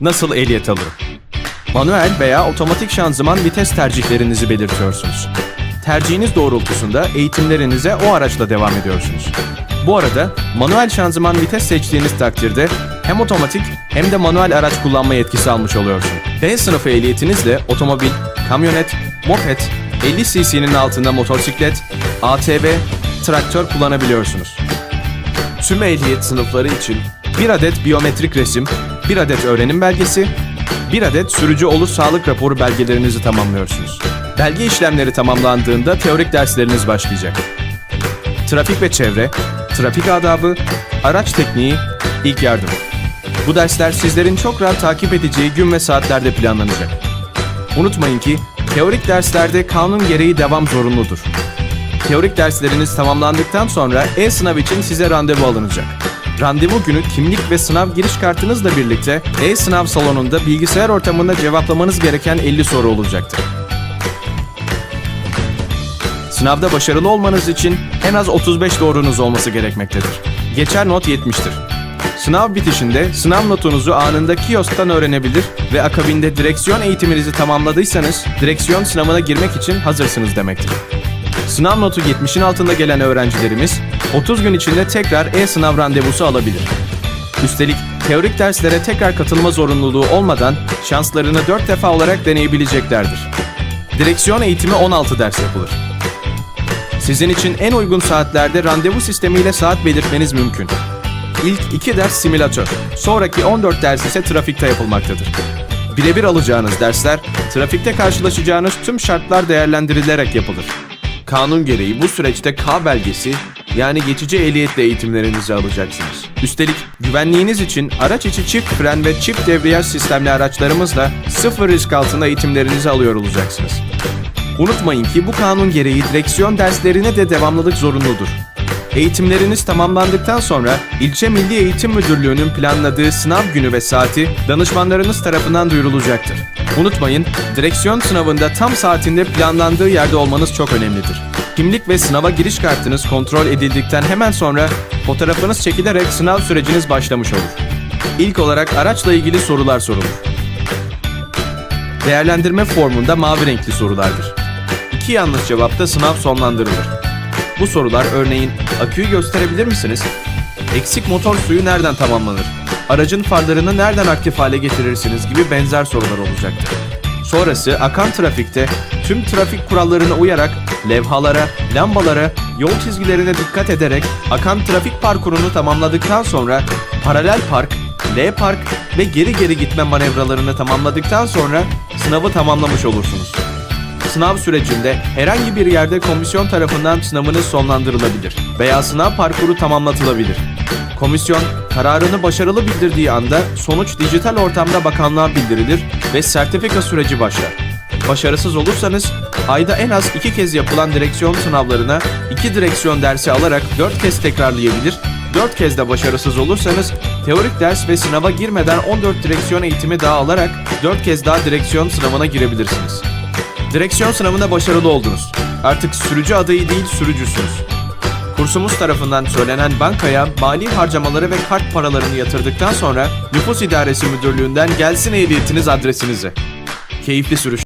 Nasıl ehliyet alırım? Manuel veya otomatik şanzıman vites tercihlerinizi belirtiyorsunuz. Tercihiniz doğrultusunda eğitimlerinize o araçla devam ediyorsunuz. Bu arada manuel şanzıman vites seçtiğiniz takdirde hem otomatik hem de manuel araç kullanma yetkisi almış oluyorsun. B sınıfı ehliyetinizle otomobil, kamyonet, moped, 50 cc'nin altında motosiklet, ATV, traktör kullanabiliyorsunuz. Tüm ehliyet sınıfları için bir adet biyometrik resim, bir adet öğrenim belgesi, bir adet sürücü olur sağlık raporu belgelerinizi tamamlıyorsunuz. Belge işlemleri tamamlandığında teorik dersleriniz başlayacak. Trafik ve çevre, trafik adabı, araç tekniği, ilk yardım. Bu dersler sizlerin çok rahat takip edeceği gün ve saatlerde planlanacak. Unutmayın ki teorik derslerde kanun gereği devam zorunludur. Teorik dersleriniz tamamlandıktan sonra e-sınav için size randevu alınacak. Randevu günü kimlik ve sınav giriş kartınızla birlikte e-sınav salonunda bilgisayar ortamında cevaplamanız gereken 50 soru olacaktır. Sınavda başarılı olmanız için en az 35 doğrunuz olması gerekmektedir. Geçer not 70'tir. Sınav bitişinde sınav notunuzu anında kiosktan öğrenebilir ve akabinde direksiyon eğitiminizi tamamladıysanız direksiyon sınavına girmek için hazırsınız demektir. Sınav notu 70'in altında gelen öğrencilerimiz 30 gün içinde tekrar e-sınav randevusu alabilir. Üstelik teorik derslere tekrar katılma zorunluluğu olmadan şanslarını 4 defa olarak deneyebileceklerdir. Direksiyon eğitimi 16 ders yapılır. Sizin için en uygun saatlerde randevu sistemiyle saat belirtmeniz mümkün. İlk 2 ders simülatör, sonraki 14 ders ise trafikte yapılmaktadır. Birebir alacağınız dersler, trafikte karşılaşacağınız tüm şartlar değerlendirilerek yapılır. Kanun gereği bu süreçte K belgesi yani geçici ehliyetle eğitimlerinizi alacaksınız. Üstelik güvenliğiniz için araç içi çift fren ve çift debriyaj sistemli araçlarımızla sıfır risk altında eğitimlerinizi alıyor olacaksınız. Unutmayın ki bu kanun gereği direksiyon derslerine de devamlılık zorunludur. Eğitimleriniz tamamlandıktan sonra İlçe Milli Eğitim Müdürlüğü'nün planladığı sınav günü ve saati danışmanlarınız tarafından duyurulacaktır. Unutmayın, direksiyon sınavında tam saatinde planlandığı yerde olmanız çok önemlidir. Kimlik ve sınava giriş kartınız kontrol edildikten hemen sonra fotoğrafınız çekilerek sınav süreciniz başlamış olur. İlk olarak araçla ilgili sorular sorulur. Değerlendirme formunda mavi renkli sorulardır. İki yanlış cevapta sınav sonlandırılır. Bu sorular örneğin aküyü gösterebilir misiniz? Eksik motor suyu nereden tamamlanır? Aracın farlarını nereden aktif hale getirirsiniz gibi benzer sorular olacaktır. Sonrası akan trafikte tüm trafik kurallarına uyarak levhalara, lambalara, yol çizgilerine dikkat ederek akan trafik parkurunu tamamladıktan sonra paralel park, L park ve geri geri gitme manevralarını tamamladıktan sonra sınavı tamamlamış olursunuz. Sınav sürecinde herhangi bir yerde komisyon tarafından sınavınız sonlandırılabilir veya sınav parkuru tamamlatılabilir. Komisyon kararını başarılı bildirdiği anda sonuç dijital ortamda bakanlığa bildirilir ve sertifika süreci başlar. Başarısız olursanız ayda en az iki kez yapılan direksiyon sınavlarına iki direksiyon dersi alarak dört kez tekrarlayabilir 4 kez de başarısız olursanız teorik ders ve sınava girmeden 14 direksiyon eğitimi daha alarak 4 kez daha direksiyon sınavına girebilirsiniz. Direksiyon sınavında başarılı oldunuz. Artık sürücü adayı değil sürücüsünüz. Kursumuz tarafından söylenen bankaya mali harcamaları ve kart paralarını yatırdıktan sonra Nüfus İdaresi Müdürlüğü'nden gelsin ehliyetiniz adresinize. Keyifli sürüş.